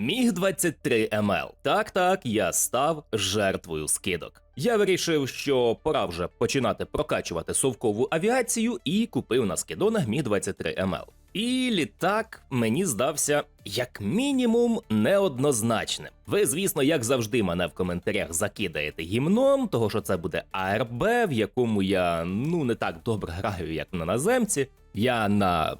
Міг 23 МЛ. Так, так, я став жертвою скидок. Я вирішив, що пора вже починати прокачувати совкову авіацію і купив на скидонах Міг 23 МЛ. І літак мені здався як мінімум неоднозначним. Ви, звісно, як завжди, мене в коментарях закидаєте гімном, того що це буде АРБ, в якому я ну не так добре граю, як на наземці. Я на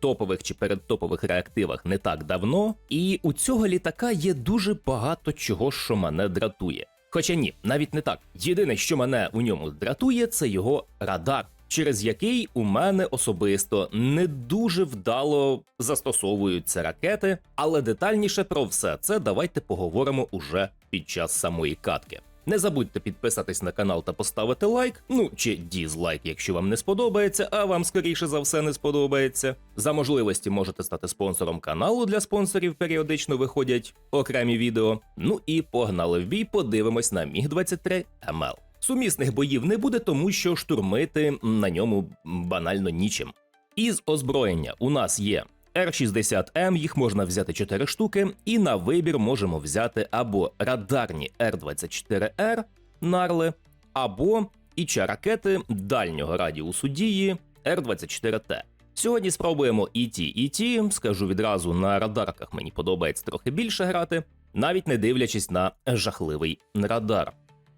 топових чи передтопових реактивах не так давно, і у цього літака є дуже багато чого, що мене дратує. Хоча ні, навіть не так. Єдине, що мене у ньому дратує, це його радар, через який у мене особисто не дуже вдало застосовуються ракети, але детальніше про все це давайте поговоримо уже під час самої катки. Не забудьте підписатись на канал та поставити лайк, ну чи дізлайк, якщо вам не сподобається, а вам скоріше за все не сподобається. За можливості можете стати спонсором каналу. Для спонсорів періодично виходять окремі відео. Ну і погнали в бій, подивимось на Міг 23 МЛ. Сумісних боїв не буде, тому що штурмити на ньому банально нічим. Із озброєння у нас є Р-60М, їх можна взяти 4 штуки, і на вибір можемо взяти або радарні Р-24Р Нарли, або іча ракети дальнього радіусу дії Р-24Т. Сьогодні спробуємо і ті, і ті. Скажу відразу, на радарках мені подобається трохи більше грати, навіть не дивлячись на жахливий радар.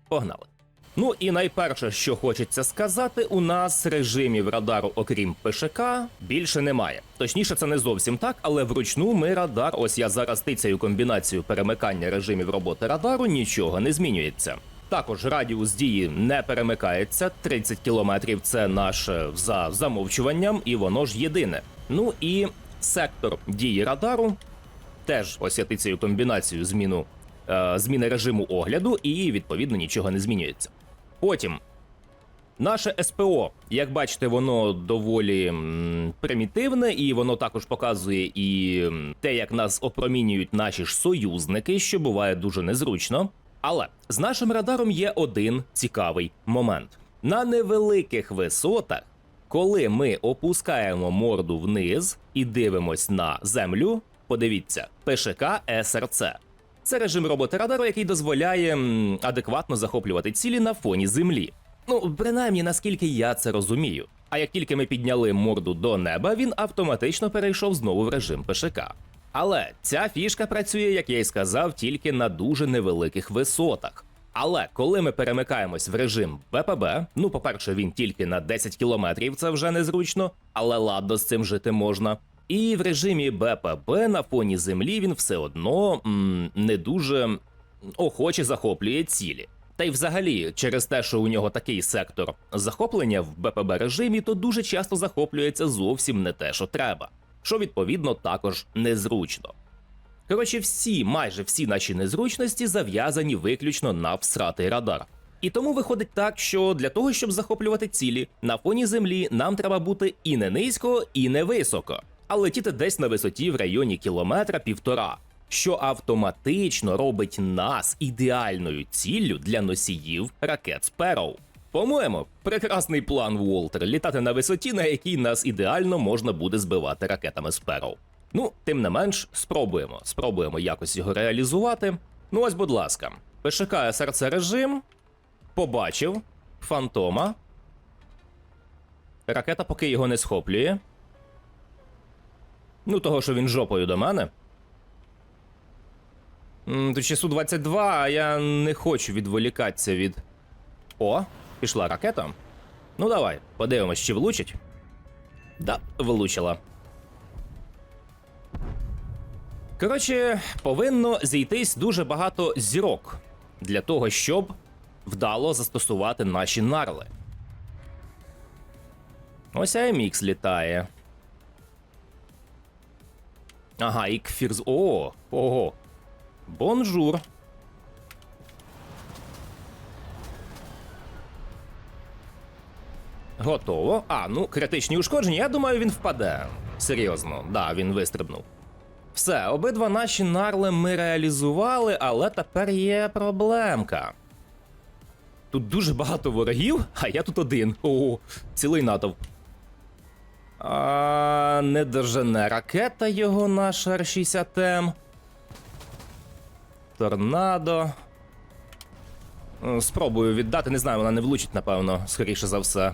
Погнали! Ну і найперше, що хочеться сказати, у нас режимів радару, окрім ПШК, більше немає. Точніше, це не зовсім так, але вручну ми радар. Ось я зараз тицяю комбінацію перемикання режимів роботи радару, нічого не змінюється. Також радіус дії не перемикається. 30 кілометрів це наше за замовчуванням, і воно ж єдине. Ну і сектор дії радару теж ось я тицяю комбінацію зміну е, зміни режиму огляду, і відповідно нічого не змінюється. Потім наше СПО, як бачите, воно доволі примітивне, і воно також показує і те, як нас опромінюють наші ж союзники, що буває дуже незручно. Але з нашим радаром є один цікавий момент: на невеликих висотах, коли ми опускаємо морду вниз і дивимось на землю, подивіться, ПШК СРЦ. Це режим роботи радару, який дозволяє адекватно захоплювати цілі на фоні землі. Ну, принаймні, наскільки я це розумію. А як тільки ми підняли морду до неба, він автоматично перейшов знову в режим ПШК. Але ця фішка працює, як я й сказав, тільки на дуже невеликих висотах. Але коли ми перемикаємось в режим БПБ, ну, по-перше, він тільки на 10 кілометрів, це вже незручно, але ладно з цим жити можна. І в режимі БПБ на фоні землі він все одно м, не дуже охоче захоплює цілі. Та й взагалі, через те, що у нього такий сектор захоплення в БПБ режимі, то дуже часто захоплюється зовсім не те, що треба, що відповідно також незручно. Коротше, всі, майже всі наші незручності зав'язані виключно на всратий радар. І тому виходить так, що для того, щоб захоплювати цілі, на фоні землі нам треба бути і не низько, і не високо, а летіти десь на висоті в районі кілометра півтора, що автоматично робить нас ідеальною ціллю для носіїв ракет Sparrow. По-моєму, прекрасний план Уолтер літати на висоті, на якій нас ідеально можна буде збивати ракетами Sparrow. Ну, тим не менш, спробуємо. Спробуємо якось його реалізувати. Ну ось, будь ласка, ПШК СРЦ режим. Побачив фантома. Ракета поки його не схоплює. Ну, того, що він жопою до мене. Тут ще Су-22, а я не хочу відволікатися від. О, пішла ракета. Ну, давай, подивимось, чи влучить. Да, влучила. Коротше, повинно зійтись дуже багато зірок для того, щоб вдало застосувати наші нарли. Ось AMX літає. Ага, і Кфірз. О, ого. Бонжур. Готово. А, ну, критичні ушкодження, я думаю, він впаде. Серйозно, да, він вистрибнув. Все, обидва наші нарли ми реалізували, але тепер є проблемка. Тут дуже багато ворогів, а я тут один. О, цілий натовп. А, не дожене ракета його наша Р-60М. торнадо. Спробую віддати, не знаю, вона не влучить, напевно, скоріше за все.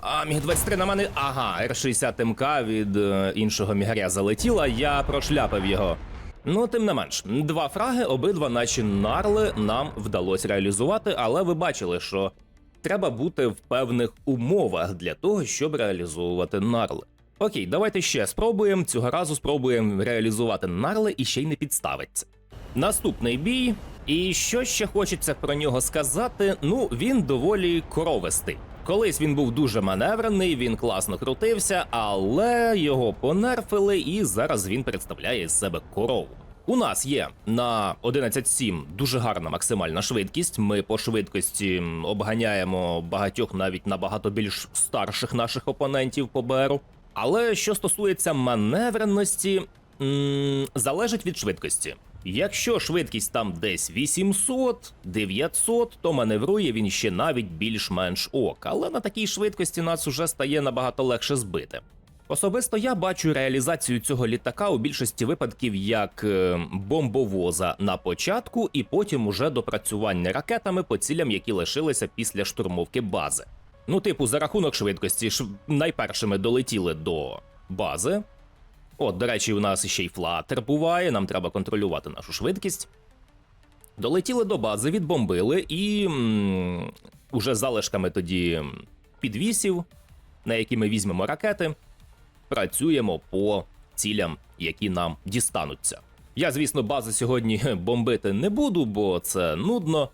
А, міг 23 на мене. Ага, Р-60 МК від е, іншого мігаря залетіла, я прошляпив його. Ну, тим не менш, два фраги, обидва наші нарли нам вдалося реалізувати, але ви бачили, що треба бути в певних умовах для того, щоб реалізовувати нарли. Окей, давайте ще спробуємо. Цього разу спробуємо реалізувати нарли і ще й не підставиться. Наступний бій. І що ще хочеться про нього сказати? Ну, він доволі коровистий. Колись він був дуже маневрений, він класно крутився, але його понерфили, і зараз він представляє з себе корову. У нас є на 11.7 дуже гарна максимальна швидкість. Ми по швидкості обганяємо багатьох навіть набагато більш старших наших опонентів по БРу. Але що стосується маневреності, м, залежить від швидкості. Якщо швидкість там десь 800, 900, то маневрує він ще навіть більш-менш ок. Але на такій швидкості нас уже стає набагато легше збити. Особисто я бачу реалізацію цього літака у більшості випадків як е, бомбовоза на початку, і потім уже допрацювання ракетами по цілям, які лишилися після штурмовки бази. Ну, типу, за рахунок швидкості найпершими долетіли до бази. От, до речі, у нас ще й флатер буває, нам треба контролювати нашу швидкість. Долетіли до бази, відбомбили і м, уже залишками тоді підвісів, на які ми візьмемо ракети, працюємо по цілям, які нам дістануться. Я, звісно, бази сьогодні бомбити не буду, бо це нудно.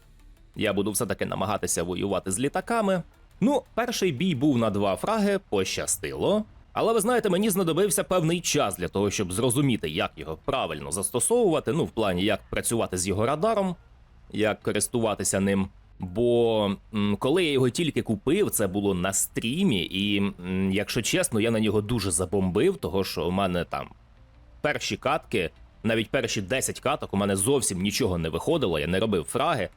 Я буду все-таки намагатися воювати з літаками. Ну, перший бій був на два фраги, пощастило. Але ви знаєте, мені знадобився певний час для того, щоб зрозуміти, як його правильно застосовувати. Ну, в плані, як працювати з його радаром, як користуватися ним. Бо коли я його тільки купив, це було на стрімі, і якщо чесно, я на нього дуже забомбив, того що у мене там перші катки, навіть перші 10 каток, у мене зовсім нічого не виходило, я не робив фраги.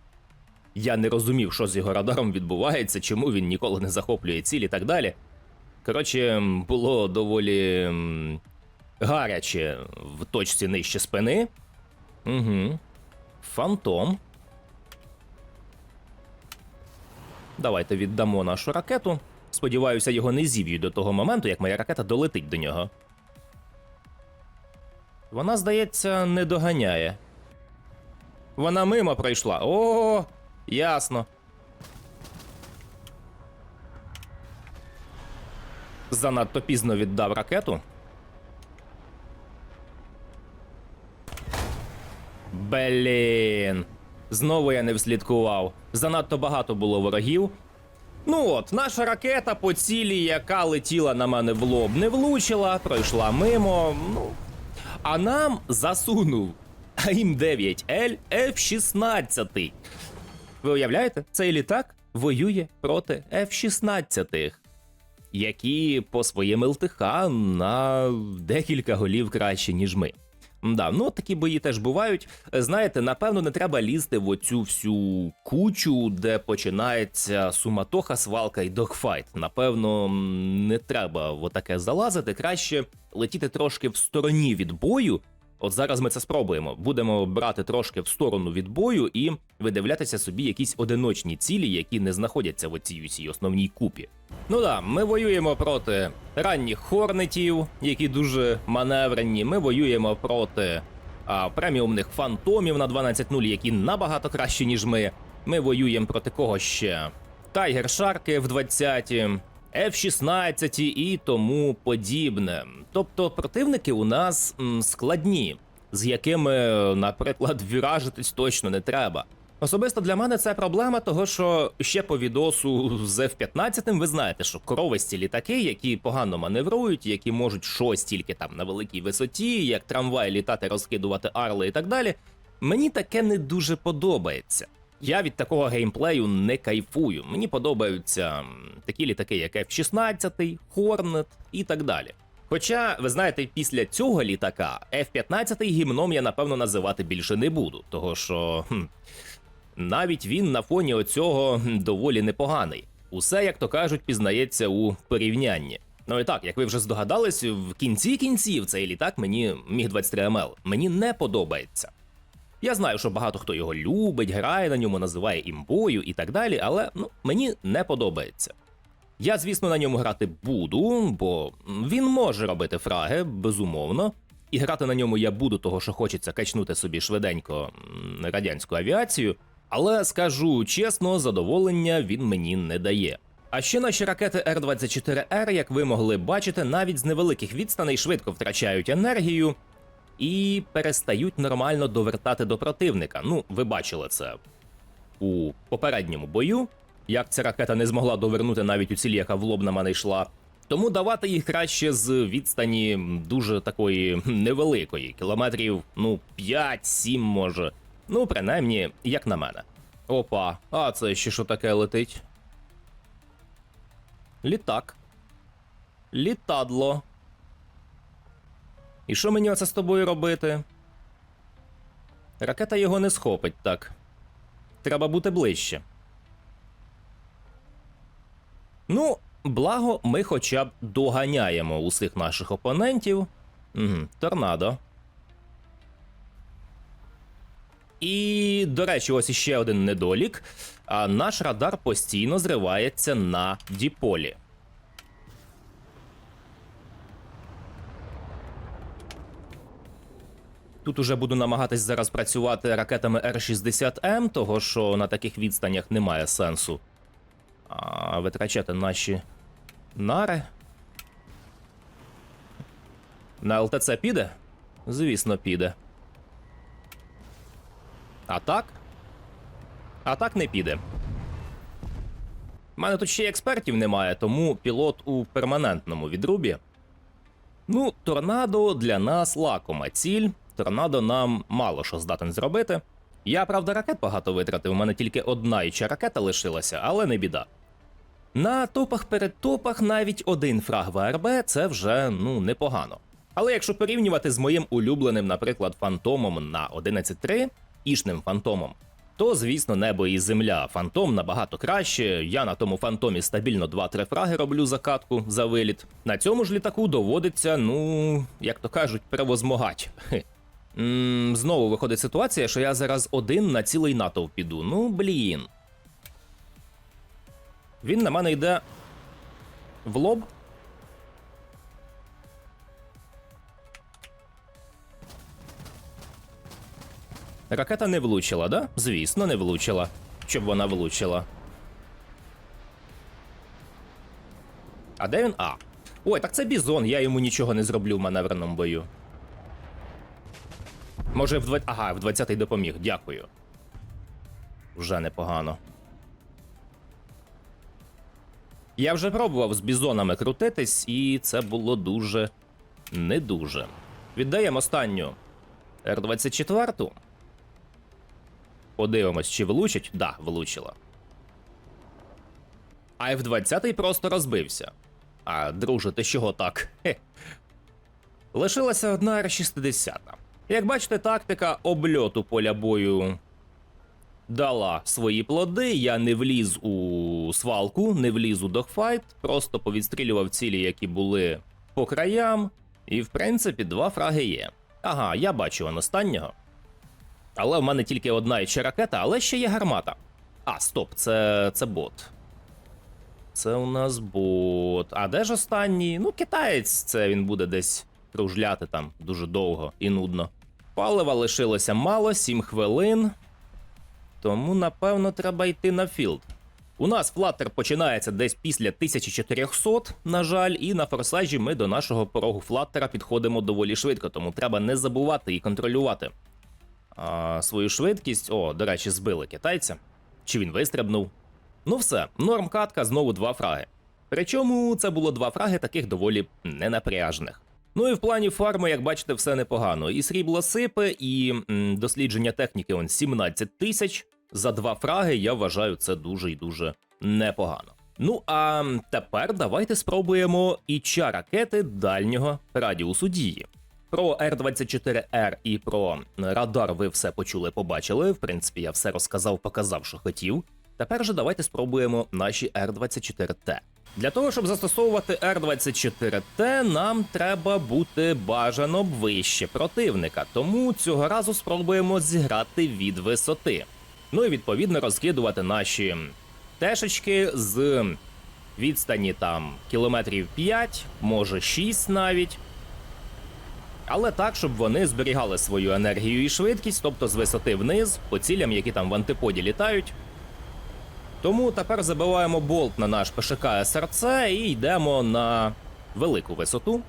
Я не розумів, що з його радаром відбувається, чому він ніколи не захоплює цілі і так далі. Коротше, було доволі гаряче в точці нижче спини. Угу. Фантом. Давайте віддамо нашу ракету. Сподіваюся, його не зів'ють до того моменту, як моя ракета долетить до нього. Вона, здається, не доганяє. Вона мимо пройшла. О, ясно. Занадто пізно віддав ракету. Блін. Знову я не вслідкував. Занадто багато було ворогів. Ну от, наша ракета по цілі, яка летіла на мене в лоб, не влучила, пройшла мимо. Ну. А нам засунув АІМ 9Л F-16. Ви уявляєте, цей літак воює проти F-16, які по своїм ЛТХ на декілька голів краще, ніж ми. Да, ну такі бої теж бувають. Знаєте, напевно, не треба лізти в оцю всю кучу, де починається суматоха, свалка і догфайт. Напевно, не треба в отаке залазити. Краще летіти трошки в стороні від бою. От зараз ми це спробуємо. Будемо брати трошки в сторону від бою і видивлятися собі якісь одиночні цілі, які не знаходяться в оцій усій основній купі. Ну да, ми воюємо проти ранніх хорнетів, які дуже маневренні. Ми воюємо проти а, преміумних фантомів на 12.0, які набагато кращі, ніж ми. Ми воюємо проти кого ще? Тайгер Шарки в 20 F-16 і тому подібне. Тобто противники у нас складні, з якими, наприклад, віражитись точно не треба. Особисто для мене це проблема, того що ще по відосу з F-15 ви знаєте, що коровисті літаки, які погано маневрують, які можуть щось тільки там на великій висоті, як трамвай літати, розкидувати арли і так далі. Мені таке не дуже подобається. Я від такого геймплею не кайфую. Мені подобаються такі літаки, як F-16, Hornet і так далі. Хоча, ви знаєте, після цього літака F-15 гімном я напевно називати більше не буду, того що хм, навіть він на фоні оцього доволі непоганий. Усе, як то кажуть, пізнається у порівнянні. Ну і так, як ви вже здогадались, в кінці кінців цей літак мені міг 23 МЛ мені не подобається. Я знаю, що багато хто його любить, грає на ньому, називає імбою і так далі, але ну, мені не подобається. Я, звісно, на ньому грати буду, бо він може робити фраги, безумовно. І грати на ньому я буду, того що хочеться качнути собі швиденько радянську авіацію. Але скажу чесно, задоволення він мені не дає. А ще наші ракети Р-24Р, як ви могли бачити, навіть з невеликих відстаней швидко втрачають енергію і перестають нормально довертати до противника. Ну, ви бачили це у попередньому бою, як ця ракета не змогла довернути навіть у цілі, яка в лоб на мене йшла. Тому давати їх краще з відстані дуже такої невеликої, кілометрів, ну, 5-7 може. Ну, принаймні, як на мене. Опа, а це ще що таке летить? Літак. Літадло. І що мені оце з тобою робити? Ракета його не схопить так. Треба бути ближче. Ну, благо, ми хоча б доганяємо усіх наших опонентів. Угу, торнадо. І, до речі, ось іще один недолік. А наш радар постійно зривається на діполі. Тут уже буду намагатись зараз працювати ракетами Р-60М, того що на таких відстанях немає сенсу а, витрачати наші нари. На ЛТЦ піде? Звісно, піде. А так? А так не піде. У мене тут ще й експертів немає, тому пілот у перманентному відрубі. Ну, торнадо для нас лакома ціль. Торнадо нам мало що здатен зробити. Я, правда, ракет багато витратив, у мене тільки одна іча ракета лишилася, але не біда. На топах перед топах навіть один фраг ВРБ це вже ну непогано. Але якщо порівнювати з моїм улюбленим, наприклад, фантомом на 11.3, ішним фантомом, то звісно небо і земля. Фантом набагато краще. Я на тому фантомі стабільно 2-3 фраги роблю закатку за виліт. На цьому ж літаку доводиться, ну як то кажуть, перевозмогать. М, Знову виходить ситуація, що я зараз один на цілий натовп піду. Ну блін. Він на мене йде в лоб. Ракета не влучила, да? Звісно, не влучила. Щоб вона влучила. А де він? А. Ой, так це бізон, я йому нічого не зроблю в маневреному бою. Може, в 20... Ага, в 20-й допоміг, дякую. Вже непогано. Я вже пробував з бізонами крутитись, і це було дуже не дуже. Віддаємо останню Р-24. Подивимось, чи влучить. Да, влучила. А F-20 просто розбився. А, друже, ти чого так? Хе. Лишилася одна Р-60. Як бачите, тактика обльоту поля бою дала свої плоди. Я не вліз у свалку, не вліз у догфайт, просто повідстрілював цілі, які були по краям. І, в принципі, два фраги є. Ага, я бачу он останнього. Але в мене тільки одна іще ракета, але ще є гармата. А, стоп, це, це бот. Це у нас бот. А де ж останній? Ну, китаєць, це він буде десь кружляти там дуже довго і нудно. Палива лишилося мало, 7 хвилин. Тому, напевно, треба йти на філд. У нас флаттер починається десь після 1400, на жаль, і на форсажі ми до нашого порогу флаттера підходимо доволі швидко, тому треба не забувати і контролювати а, свою швидкість. О, до речі, збили китайця. Чи він вистрибнув? Ну все, норм катка, знову два фраги. Причому це було два фраги таких доволі ненапряжних. Ну і в плані фарми, як бачите, все непогано. І срібло сипе, і м, дослідження техніки он 17 тисяч. За два фраги я вважаю це дуже і дуже непогано. Ну а тепер давайте спробуємо і ча ракети дальнього радіусу дії. Про Р-24Р і про радар ви все почули, побачили. В принципі, я все розказав, показав, що хотів. Тепер же давайте спробуємо наші Р-24Т. Для того, щоб застосовувати Р-24Т, нам треба бути бажано вище противника, тому цього разу спробуємо зіграти від висоти. Ну і відповідно розкидувати наші тешечки з відстані там кілометрів 5, може 6 навіть. Але так, щоб вони зберігали свою енергію і швидкість, тобто з висоти вниз, по цілям, які там в антиподі літають. Тому тепер забиваємо болт на наш ПШК СРЦ і йдемо на велику висоту.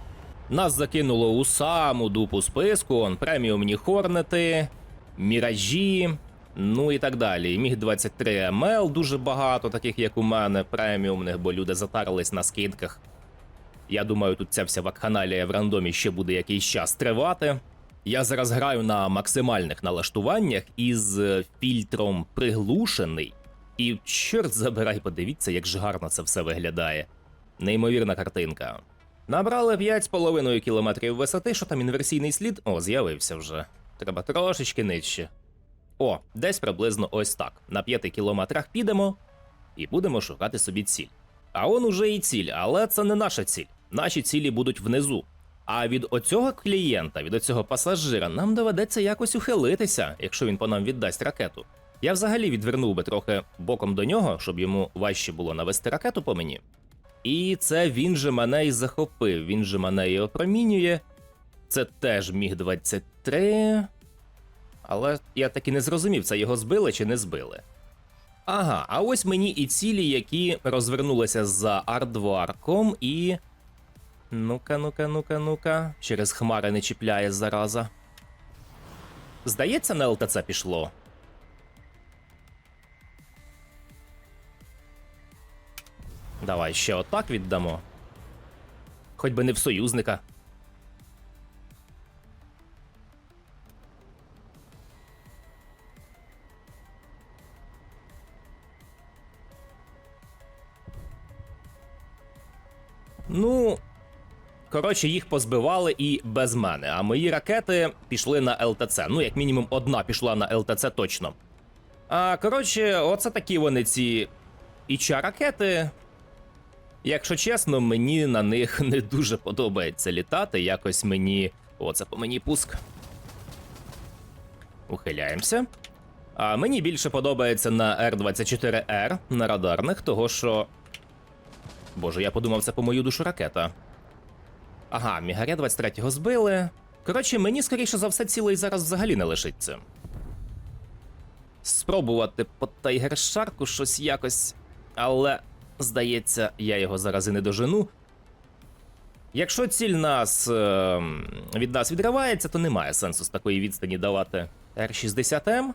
Нас закинуло у саму дупу списку, он преміумні хорнети, міражі, ну і так далі. Міг 23 МЛ дуже багато, таких як у мене, преміумних, бо люди затарились на скидках. Я думаю, тут ця вся вакханалія в рандомі ще буде якийсь час тривати. Я зараз граю на максимальних налаштуваннях із фільтром приглушений. І чорт забирай, подивіться, як ж гарно це все виглядає. Неймовірна картинка. Набрали 5,5 кілометрів висоти, що там інверсійний слід? О, з'явився вже. Треба трошечки нижче. О, десь приблизно ось так. На 5 кілометрах підемо і будемо шукати собі ціль. А он уже і ціль, але це не наша ціль. Наші цілі будуть внизу. А від оцього клієнта, від оцього пасажира, нам доведеться якось ухилитися, якщо він по нам віддасть ракету. Я взагалі відвернув би трохи боком до нього, щоб йому важче було навести ракету по мені. І це він же мене і захопив, він же мене і опромінює. Це теж міг 23. Але я так і не зрозумів, це його збили чи не збили. Ага, а ось мені і цілі, які розвернулися за ардварком і. Ну-ка, ну-ка, ну-ка, ну-ка. Через хмари не чіпляє зараза. Здається, на ЛТЦ пішло. Давай ще отак віддамо. Хоч би не в союзника. Ну. Коротше, їх позбивали і без мене. А мої ракети пішли на ЛТЦ. Ну, як мінімум, одна пішла на ЛТЦ точно. А коротше, оце такі вони ці іча ракети. Якщо чесно, мені на них не дуже подобається літати. Якось мені. Оце по мені пуск. Ухиляємося. А мені більше подобається на Р-24Р на радарних, того що. Боже, я подумав, це по мою душу ракета. Ага, Мігаря 23-го збили. Коротше, мені скоріше за все цілий зараз взагалі не лишиться. Спробувати по Тайгершарку щось якось. Але, здається, я його зараз і не дожену. Якщо ціль нас е, від нас відривається, то немає сенсу з такої відстані давати Р-60М.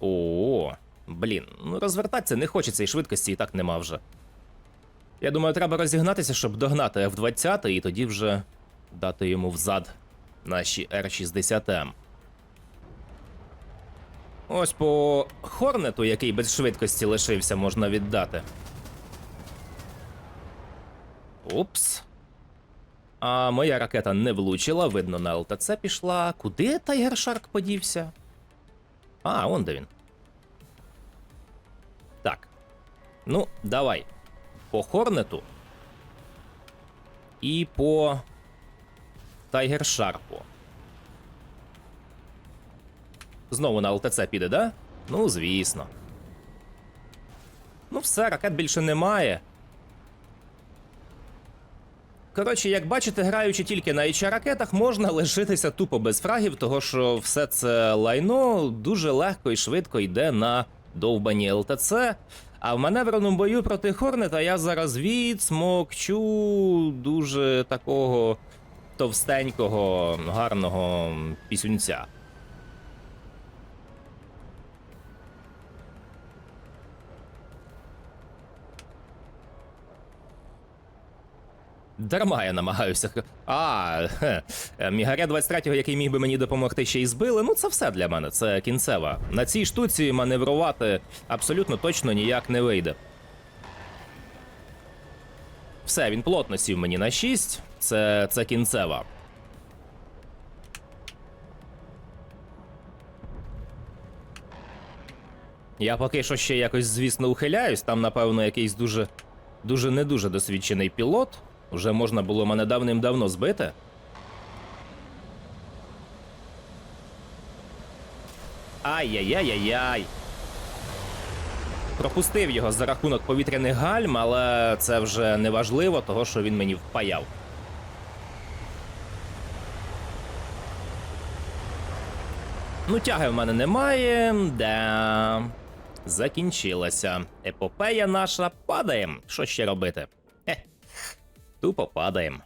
О, блін, ну розвертатися не хочеться і швидкості і так нема вже. Я думаю, треба розігнатися, щоб догнати F-20 і тоді вже дати йому взад наші R60M. Ось по Хорнету, який без швидкості лишився, можна віддати. Упс. А моя ракета не влучила, видно, на ЛТЦ пішла. Куди Тайгер Шарк подівся? А, он де він. Так. Ну, давай по Хорнету і по Тайгер Шарпу. Знову на ЛТЦ піде, да? Ну, звісно. Ну, все, ракет більше немає. Коротше, як бачите, граючи тільки на hr ракетах, можна лишитися тупо без фрагів, того що все це лайно дуже легко і швидко йде на довбані ЛТЦ. А в маневреному бою проти Хорнета я зараз відсмокчу дуже такого товстенького, гарного пісюнця. Дарма я намагаюся. А, хе. Мігаря 23-го, який міг би мені допомогти, ще й збили. Ну, це все для мене, це кінцева. На цій штуці маневрувати абсолютно точно ніяк не вийде. Все, він плотно сів мені на 6. Це, це кінцева. Я поки що ще якось, звісно, ухиляюсь. Там, напевно, якийсь дуже дуже не дуже досвідчений пілот. Вже можна було мене давним-давно збити. Ай-яй-яй-яй-яй. Пропустив його за рахунок повітряних гальм, але це вже не важливо, того що він мені впаяв. Ну, тяги в мене немає. Да. Закінчилася. Епопея наша падаєм. Що ще робити? Тупо падаєм.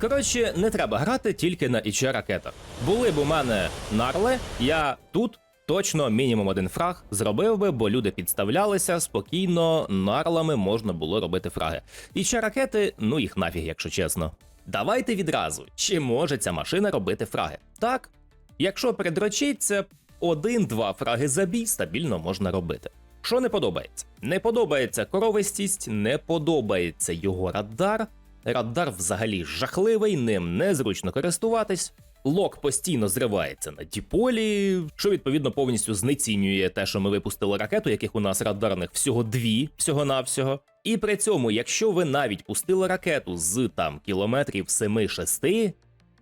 Коротше, не треба грати тільки на ІЧ ракетах. Були б у мене нарли, я тут точно мінімум один фраг зробив би, бо люди підставлялися спокійно, нарлами можна було робити фраги. ІЧ ракети, ну їх нафіг, якщо чесно. Давайте відразу, чи може ця машина робити фраги? Так, якщо передрочиться, один-два фраги за бій стабільно можна робити. Що не подобається? Не подобається коровистість, не подобається його радар. Радар взагалі жахливий, ним незручно користуватись. Лок постійно зривається на діполі, що відповідно повністю знецінює те, що ми випустили ракету, яких у нас радарних всього дві, всього-навсього. І при цьому, якщо ви навіть пустили ракету з там кілометрів 7-6,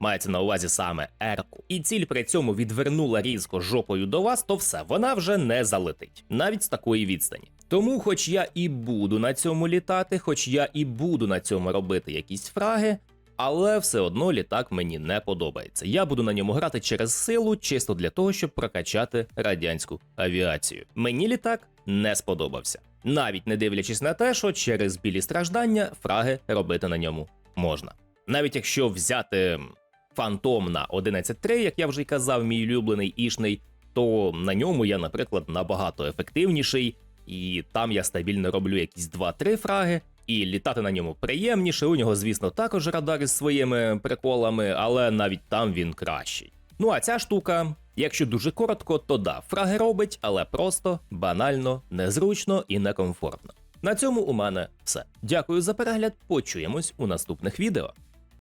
мається на увазі саме Ерку, і ціль при цьому відвернула різко жопою до вас, то все, вона вже не залетить, навіть з такої відстані. Тому, хоч я і буду на цьому літати, хоч я і буду на цьому робити якісь фраги, але все одно літак мені не подобається. Я буду на ньому грати через силу, чисто для того, щоб прокачати радянську авіацію. Мені літак не сподобався, навіть не дивлячись на те, що через білі страждання фраги робити на ньому можна. Навіть якщо взяти фантом на 11.3, як я вже й казав, мій улюблений ішний, то на ньому я, наприклад, набагато ефективніший, і там я стабільно роблю якісь 2-3 фраги. І літати на ньому приємніше. У нього, звісно, також радар із своїми приколами, але навіть там він кращий. Ну а ця штука, якщо дуже коротко, то да, фраги робить, але просто, банально, незручно і некомфортно. На цьому у мене все. Дякую за перегляд. Почуємось у наступних відео.